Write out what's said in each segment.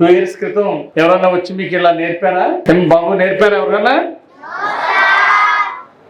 Two years క్రితం ఎవరన్నా వచ్చి మీకు ఇలా నేర్పారా? ఏం బాబు నేర్పారా ఎవరన్నా?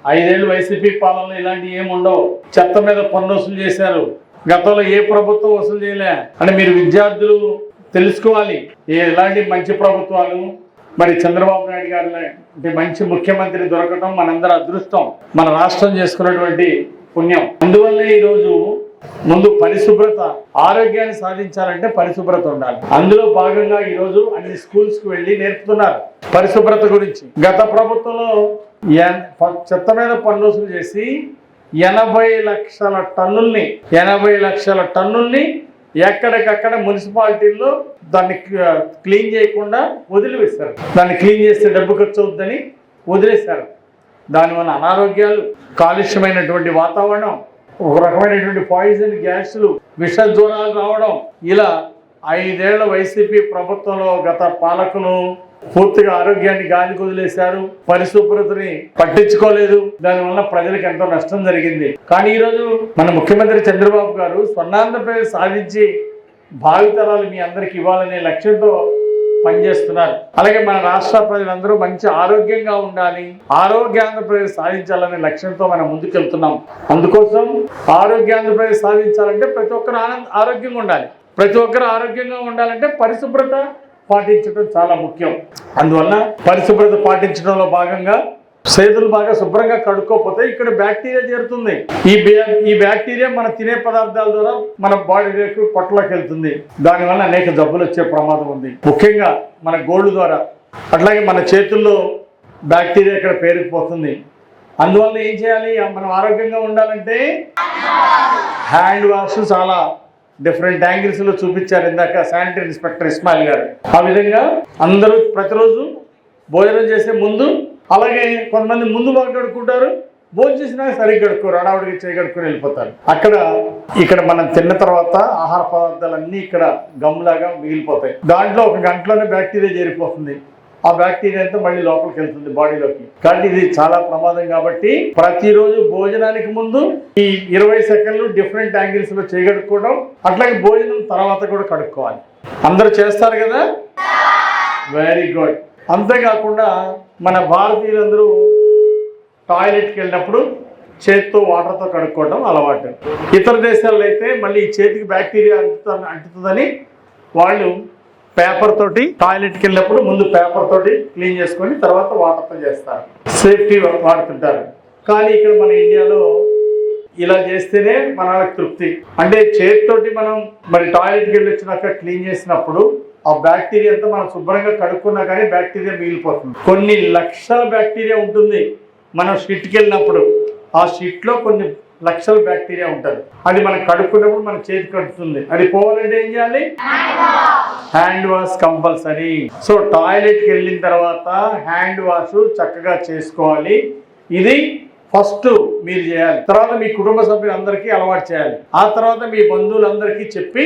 ఐదేళ్ళు వైసీపీ పాలనలో ఇలాంటివి ఏమి ఉండవు. చెత్త మీద పన్ను వసూలు చేశారు. గతంలో ఏ ప్రభుత్వం వసూలు చేయలే. అని మీరు విద్యార్థులు తెలుసుకోవాలి. ఏ ఎలాంటి మంచి ప్రభుత్వాలు? మరి చంద్రబాబు నాయుడు గారు లాంటి మంచి ముఖ్యమంత్రి దొరకటం మనందరి అదృష్టం. మన రాష్ట్రం చేసుకున్నటువంటి పుణ్యం. అందువల్లే ఈరోజు ముందు పరిశుభ్రత ఆరోగ్యాన్ని సాధించాలంటే పరిశుభ్రత ఉండాలి. అందులో భాగంగా ఈరోజు అన్ని స్కూల్స్కి వెళ్ళి నేర్పుతున్నారు పరిశుభ్రత గురించి. గత ప్రభుత్వంలో ఎన్- చెత్త మీద పన్ను చేసి ఎనభై లక్షల టన్నుల్ని ఎనభై లక్షల టన్నుల్ని ఎక్కడికక్కడ మున్సిపాలిటీల్లో దాన్ని క్లీన్ చేయకుండా వదిలివేశారు. దాన్ని క్లీన్ చేస్తే డబ్బు ఖర్చు అవుతుందని వదిలేశారు. దానివల్ల అనారోగ్యాలు కాలుష్యమైనటువంటి వాతావరణం ఒక రకమైనటువంటి పాయిజన్ గ్యాస్లు విష రావడం ఇలా ఐదేళ్ళ వైసీపీ ప్రభుత్వంలో గత పాలకులు పూర్తిగా ఆరోగ్యాన్ని గాలి కుదిలేశారు పరిశుభ్రతని పట్టించుకోలేదు. దానివల్ల ప్రజలకు ఎంతో నష్టం జరిగింది. కానీ ఈరోజు మన ముఖ్యమంత్రి చంద్రబాబు గారు స్వర్ణాంధ్రప్రదేశ్ సాధించి భావితరాలు మీ అందరికి ఇవ్వాలనే లక్ష్యంతో పనిచేస్తున్నారు. అలాగే మన రాష్ట్ర ప్రజలందరూ మంచి ఆరోగ్యంగా ఉండాలి. ఆరోగ్యాంధ్రప్రదేశ్ సాధించాలనే లక్ష్యంతో మనం ముందుకెళ్తున్నాం. అందుకోసం ఆరోగ్యాంధ్రప్రదేశ్ సాధించాలంటే ప్రతి ఒక్కరు ఆనంద ఆరోగ్యంగా ఉండాలి. ప్రతి ఒక్కరు ఆరోగ్యంగా ఉండాలంటే పరిశుభ్రత పాటించడం చాలా ముఖ్యం. అందువల్ల పరిశుభ్రత పాటించడంలో భాగంగా చేతులు బాగా శుభ్రంగా కడుక్కోపోతే ఇక్కడ బ్యాక్టీరియా చేరుతుంది. ఈ బ్యా- ఈ బ్యాక్టీరియా మన తినే పదార్థాల ద్వారా మన బాడీలోకి పొట్టలోకి వెళ్తుంది. దానివల్ల అనేక జబ్బులు వచ్చే ప్రమాదం ఉంది. ముఖ్యంగా మన గోల్డ్ ద్వారా. అట్లాగే మన చేతుల్లో బ్యాక్టీరియా ఇక్కడ పేరుకుపోతుంది. అందువల్ల ఏం చేయాలి? మనం ఆరోగ్యంగా ఉండాలంటే హ్యాండ్ వాష్ చాలా డిఫరెంట్ యాంగిల్స్లో చూపించారు ఇందాక శానిటరీ ఇన్స్పెక్టర్ ఇస్మాయిల్ గారు. ఆ విధంగా అందరూ ప్రతిరోజు భోజనం చేసే ముందు అలాగే కొంతమంది ముందు బాగా కడుక్కుంటారు భోజనం చేసినా సరిగ్గా కడుక్కోరు అడావుడికి చేయి కడుక్కొని వెళ్ళిపోతారు. అక్కడ ఇక్కడ మనం తిన్న తర్వాత ఆహార పదార్థాలన్నీ ఇక్కడ గమ్లాగా మిగిలిపోతాయి. దాంట్లో ఒక గంటలోనే బ్యాక్టీరియా చేరిపోతుంది. ఆ బ్యాక్టీరియా అంతా మళ్ళీ లోపలికి వెళ్తుంది బాడీలోకి. కాబట్టి ఇది చాలా ప్రమాదం కాబట్టి ప్రతిరోజు భోజనానికి ముందు ఈ ఇరవై సెకండ్లు డిఫరెంట్ యాంగిల్స్లో చేయగడుక్కోవడం అట్లాగే భోజనం తర్వాత కూడా కడుక్కోవాలి. అందరూ చేస్తారు కదా? వెరీ గుడ్ అంతేకాకుండా మన భారతీయులందరూ టాయిలెట్కి వెళ్ళినప్పుడు చేతితో వాటర్తో కడుక్కోవడం అలవాటు. ఇతర దేశాల్లో అయితే మళ్ళీ చేతికి బ్యాక్టీరియా అంటుతా అంటుతుందని వాళ్ళు పేపర్ తోటి టాయిలెట్కి వెళ్ళినప్పుడు ముందు పేపర్ తోటి క్లీన్ చేసుకొని తర్వాత వాటర్తో చేస్తారు. సేఫ్టీ వాడుతుంటారు. కానీ ఇక్కడ మన ఇండియాలో ఇలా చేస్తేనే మన తృప్తి. అంటే చేతితోటి మనం మరి టాయిలెట్కి వెళ్ళి వచ్చినాక క్లీన్ చేసినప్పుడు ఆ బ్యాక్టీరియా అంతా మనం శుభ్రంగా కడుక్కున్నా కానీ బ్యాక్టీరియా మిగిలిపోతుంది. కొన్ని లక్షల బ్యాక్టీరియా ఉంటుంది మనం షిట్కి వెళ్ళినప్పుడు. ఆ షిట్లో కొన్ని లక్షల బ్యాక్టీరియా ఉంటుంది. అది మనం కడుక్కున్నప్పుడు మన చేతి కడుతుంది. అది పోవాలంటే ఏం చేయాలి? హ్యాండ్ వాష్ కంపల్సరీ సో టాయిలెట్కి వెళ్ళిన తర్వాత హ్యాండ్ వాష్ చక్కగా చేసుకోవాలి. ఇది ఫస్ట్ మీరు చేయాలి. తర్వాత మీ కుటుంబ సభ్యులందరికీ అలవాటు చేయాలి. ఆ తర్వాత మీ బంధువులందరికీ చెప్పి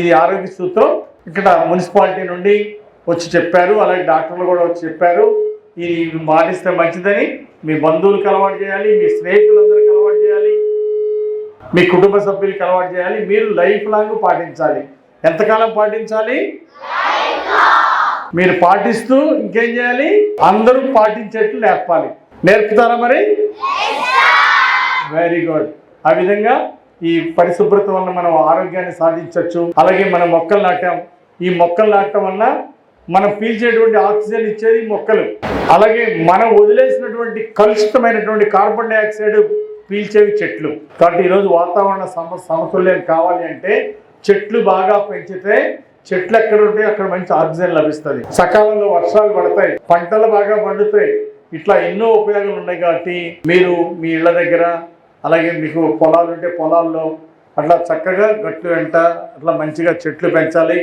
ఇది ఆరోగ్య సూత్రం ఇక్కడ మున్సిపాలిటీ నుండి వచ్చి చెప్పారు అలాగే డాక్టర్లు కూడా వచ్చి చెప్పారు. ఇది పాటిస్తే మంచిదని మీ బంధువులకు అలవాటు చేయాలి మీ స్నేహితులందరికీ అలవాటు చేయాలి మీ కుటుంబ సభ్యులకి అలవాటు చేయాలి మీరు లైఫ్ లాంగ్ పాటించాలి. ఎంతకాలం పాటించాలి? మీరు పాటిస్తూ ఇంకేం చేయాలి? అందరూ పాటించేట్లు నేర్పాలి. నేర్పుతారా మరి? వెరీ గుడ్ ఆ విధంగా ఈ పరిశుభ్రత వల్ల మనం ఆరోగ్యాన్ని సాధించవచ్చు. అలాగే మనం మొక్కలు నాటాం. ఈ మొక్కలు నాటడం వల్ల మనం పీల్చేటువంటి ఆక్సిజన్ ఇచ్చేది మొక్కలు. అలాగే మనం వదిలేసినటువంటి కలుషితమైనటువంటి కార్బన్ డైఆక్సైడ్ పీల్చేవి చెట్లు. కాబట్టి ఈరోజు వాతావరణ సమ సమతుల్యం కావాలి అంటే చెట్లు బాగా పెంచితే చెట్లు ఎక్కడ ఉంటే అక్కడ మంచి ఆక్సిజన్ లభిస్తుంది. సకాలంలో వర్షాలు పడతాయి పంటలు బాగా పండుతాయి. ఇట్లా ఎన్నో ఉపయోగాలు ఉన్నాయి కాబట్టి మీరు మీ ఇళ్ళ దగ్గర అలాగే మీకు పొలాలు ఉంటే పొలాల్లో అట్లా చక్కగా గట్టు వెంట అట్లా మంచిగా చెట్లు పెంచాలి.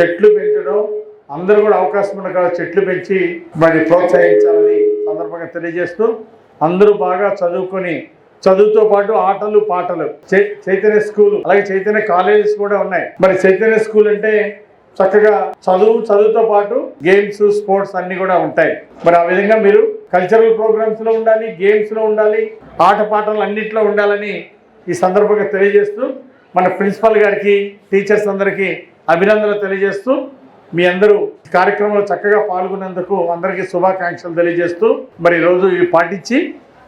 చెట్లు పెంచడం అందరూ కూడా అవకాశం ఉన్న చెట్లు పెంచి మరి ప్రోత్సహించాలని సందర్భంగా తెలియజేస్తూ అందరూ బాగా చదువుకొని చదువుతో పాటు ఆటలు పాటలు. చై- చైతన్య స్కూల్ అలాగే చైతన్య కాలేజెస్ కూడా ఉన్నాయి. మరి చైతన్య స్కూల్ అంటే చక్కగా చదువు చదువుతో పాటు గేమ్స్ స్పోర్ట్స్ అన్ని కూడా ఉంటాయి. మరి ఆ విధంగా మీరు కల్చరల్ ప్రోగ్రామ్స్లో ఉండాలి గేమ్స్లో ఉండాలి ఆట పాటలు అన్నింటిలో ఉండాలని ఈ సందర్భంగా తెలియజేస్తూ మన ప్రిన్సిపల్ గారికి టీచర్స్ అందరికీ అభినందనలు తెలియజేస్తూ మీ అందరూ కార్యక్రమంలో చక్కగా పాల్గొన్నందుకు అందరికీ శుభాకాంక్షలు తెలియజేస్తూ మరి ఈరోజు ఇవి పాటించి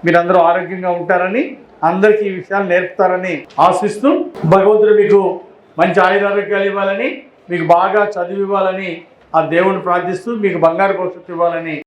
మీరందరూ ఆరోగ్యంగా ఉంటారని అందరికీ ఈ విషయాలు నేర్పుతారని ఆశిస్తూ భగవంతుడు మీకు మంచి ఆయురారోగ్యాలు ఇవ్వాలని మీకు బాగా చదివి ఇవ్వాలని ఆ దేవుని ప్రార్థిస్తూ మీకు బంగారు భవిష్యత్తు ఇవ్వాలని